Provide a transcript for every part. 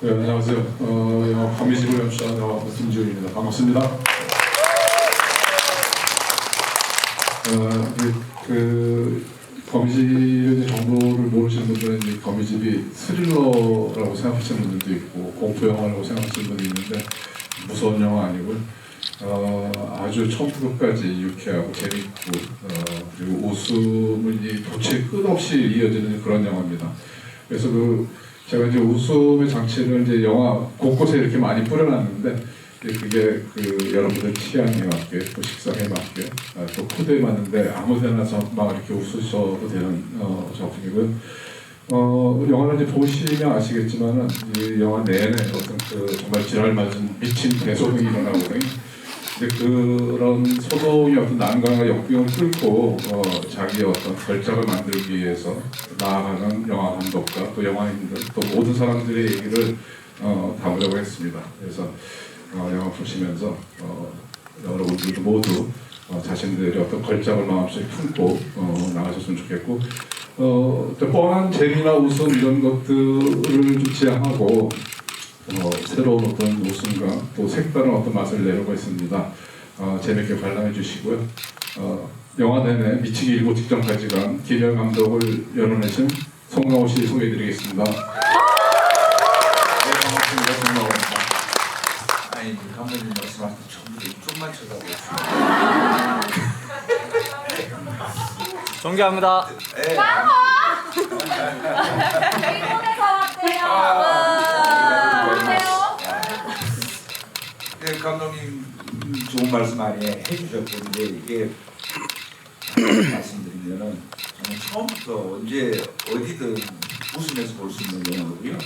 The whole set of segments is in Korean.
네, 안녕하세요. 어, 영화 거미집을 연출한 영화 김지훈입니다. 반갑습니다. 어, 그, 그 거미집의 정보를 모르시는 분들은 이 거미집이 스릴러라고 생각하시는 분들도 있고 공포 영화라고 생각하시는 분도 있는데 무서운 영화 아니고 어, 아주 처음부터 끝까지 유쾌하고 재밌고 어, 그리고 웃음을 이 도체 끝없이 이어지는 그런 영화입니다. 그래서 그 제가 이제 웃음의 장치를 이제 영화 곳곳에 이렇게 많이 뿌려놨는데 그게 그 여러분들 취향에 맞게 또 식성에 맞게 아, 또 코드에 맞는데 아무데나 저- 막 이렇게 웃으셔도 되는 어, 작품이고요. 어, 영화를 이제 보시면 아시겠지만은 이 영화 내내 어떤 그 정말 지랄 맞은 미친 대소동이 일어나고 근데 그런 소동이 어떤 난관과 역병을 뚫고 어, 자기의 어떤 걸작을 만들기 위해서 나아가는 영화 감독과 또 영화인들 또 모든 사람들의 얘기를 어, 담으려고 했습니다. 그래서 어, 영화 보시면서 어, 여러분들도 모두 어, 자신들의 어떤 걸작을 마음속에 품고 어, 나가셨으면 좋겠고 어, 또 뻔한 재미나 웃음 이런 것들을 좀 지향하고 어, 새로운 어떤 웃음과 또 색다른 어떤 맛을 내려고 했습니다. 어, 재밌게 관람해 주시고요. 어, 영화 내내 미치기 일곱 직전까지 간 김열 감독을 연원하신 송강호 씨 소개해 드리겠습니다. 네, 반갑습니다. 송강호입니다. 아니 그 감독님 말씀하신 전부 이쪽만 쳐다보고 존경합니다. 예. 일본에서 왔대요. 아, 안녕하세요. 네, 감독님 음, 좋은 말씀 많이 해주셨고 이제 이게 말씀드리면은 저는 처음부터 언제 어디든 웃으면서 볼 수 있는 영화고요.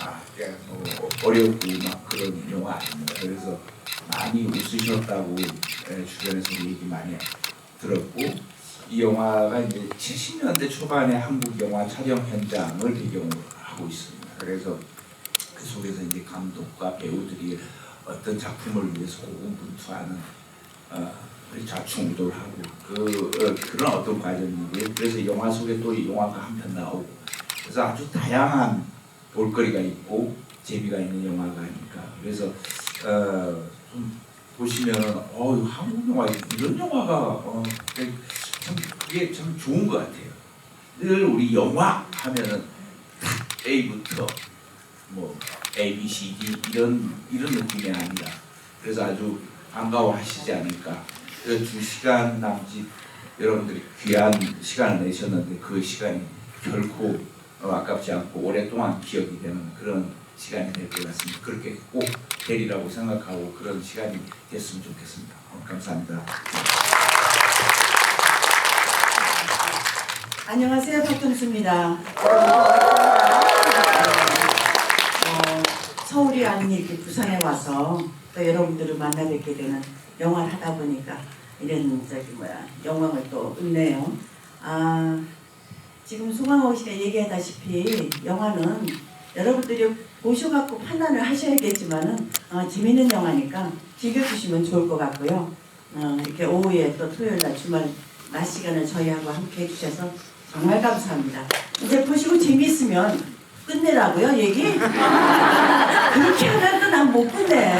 아, 뭐 어렵고 막 그런 영화 아닙니다. 그래서 많이 웃으셨다고 예, 주변에서 얘기 많이 들었고 이 영화가 이제 70년대 초반의 한국 영화 촬영 현장을 배경으로 하고 있습니다. 그래서 그 속에서 이제 감독과 배우들이 어떤 작품을 위해서 고군분투하는 어, 좌충우돌 하고 그 어, 그런 어떤 과정이고요. 그래서 영화 속에 또 이 영화가 한 편 나오고 그래서 아주 다양한 볼거리가 있고 재미가 있는 영화가 아닐까. 그래서 어, 좀 보시면은 어 한국 영화 이런 영화가 어, 참 그게 참 좋은 것 같아요. 늘 우리 영화 하면은 A부터 뭐 A, B, C, D 이런 이런 느낌이 아니라 그래서 아주 반가워하시지 않을까. 그 두 시간 남짓 여러분들이 귀한 시간을 내셨는데 그 시간이 결코 어, 아깝지 않고 오랫동안 기억이 되는 그런 시간이 될 것 같습니다. 그렇게 꼭 되리라고 생각하고 그런 시간이 됐으면 좋겠습니다. 어, 감사합니다. 안녕하세요, 박동수입니다. 아닌 이렇게 부산에 와서 또 여러분들을 만나 뵙게 되는 영화를 하다 보니까 이런 저기 뭐야 영광을 또 얻네요. 아 지금 송강호 씨가 얘기하다시피 영화는 여러분들이 보셔갖고 판단을 하셔야겠지만은 어, 재밌는 영화니까 즐겨주시면 좋을 것 같고요. 어, 이렇게 오후에 또 토요일 날 주말 낮 시간을 저희하고 함께 해주셔서 정말 감사합니다. 이제 보시고 재미있으면 끝내라고요, 얘기? 그렇게 하나도 난 못 끝내.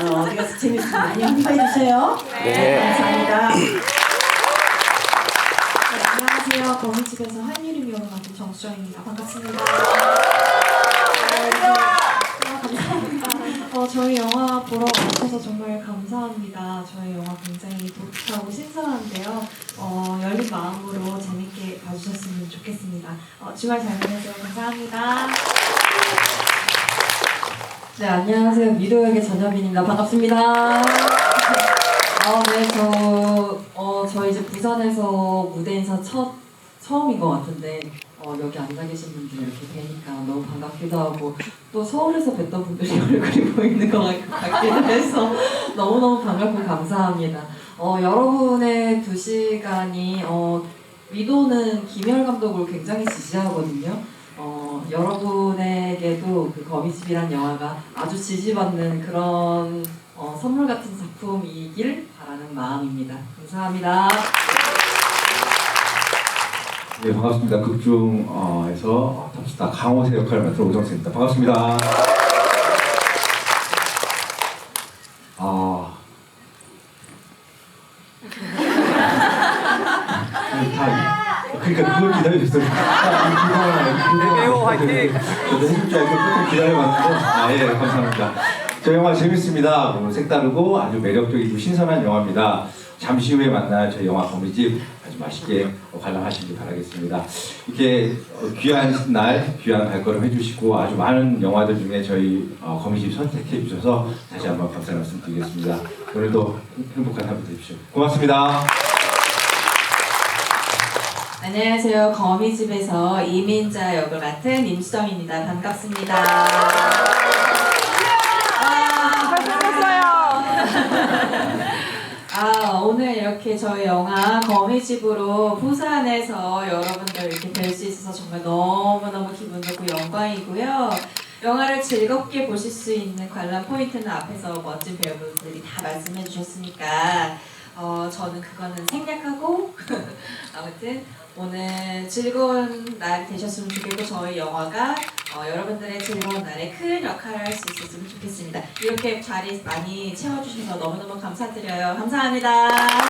어, 어, 어디 가서 재밌으면 많이 홍보해 주세요. 네. 감사합니다. 네, 안녕하세요. 거미집에서 한유림 역을 맡은 정수정입니다. 반갑습니다. 저희 영화 보러 와주셔서 정말 감사합니다. 저희 영화 굉장히 독특하고 신선한데요. 어, 열린 마음으로 재밌게 봐주셨으면 좋겠습니다. 어, 주말 잘 보내세요. 감사합니다. 네, 안녕하세요. 미도역의 전여빈입니다. 반갑습니다. 아, 네, 저, 어, 저 이제 부산에서 무대 인사 첫, 처음인 것 같은데, 어, 여기 앉아 계신 분들 이렇게 뵈니까 너무 반갑기도 하고, 또 서울에서 뵀던 분들이 얼굴이 보이는 것 같- 같기도 해서 너무너무 반갑고 감사합니다. 어, 여러분의 두 시간이, 어, 미도는 김열 감독을 굉장히 지지하거든요. 어, 여러분에게도 그 거미집이란 영화가 아주 지지받는 그런 어, 선물 같은 작품이길 바라는 마음입니다. 감사합니다. 네, 반갑습니다. 극중에서 탑스타 강호세 역할을 맡은 오정세입니다. 반갑습니다. 아. 다, 그러니까 그걸 기다려줬어요. 배우 화이팅! 저도 해줄 줄 알고 조금 기다려봤는데, 아, 예, 감사합니다. 저 영화 재밌습니다. 뭐 색다르고 아주 매력적이고 신선한 영화입니다. 잠시 후에 만날 저희 영화 거미집 맛있게 관람하시기 바라겠습니다. 이렇게 어, 귀한 날, 귀한 발걸음 해주시고 아주 많은 영화들 중에 저희 어, 거미집 선택해 주셔서 다시 한번 감사 말씀드리겠습니다. 오늘도 행복한 하루 되십시오. 고맙습니다. 안녕하세요. 거미집에서 이민자 역을 맡은 임수정입니다. 반갑습니다. 아, 아, 오늘 이렇게 저희 영화 거미집으로 부산에서 여러분들 이렇게 뵐 수 있어서 정말 너무너무 기분 좋고 영광이고요. 영화를 즐겁게 보실 수 있는 관람 포인트는 앞에서 멋진 배우분들이 다 말씀해 주셨으니까 어, 저는 그거는 생략하고 아무튼 오늘 즐거운 날 되셨으면 좋겠고 저희 영화가 어, 여러분들의 즐거운 날에 큰 역할을 할 수 있었으면 좋겠습니다. 이렇게 자리 많이 채워주셔서 너무너무 감사드려요. 감사합니다.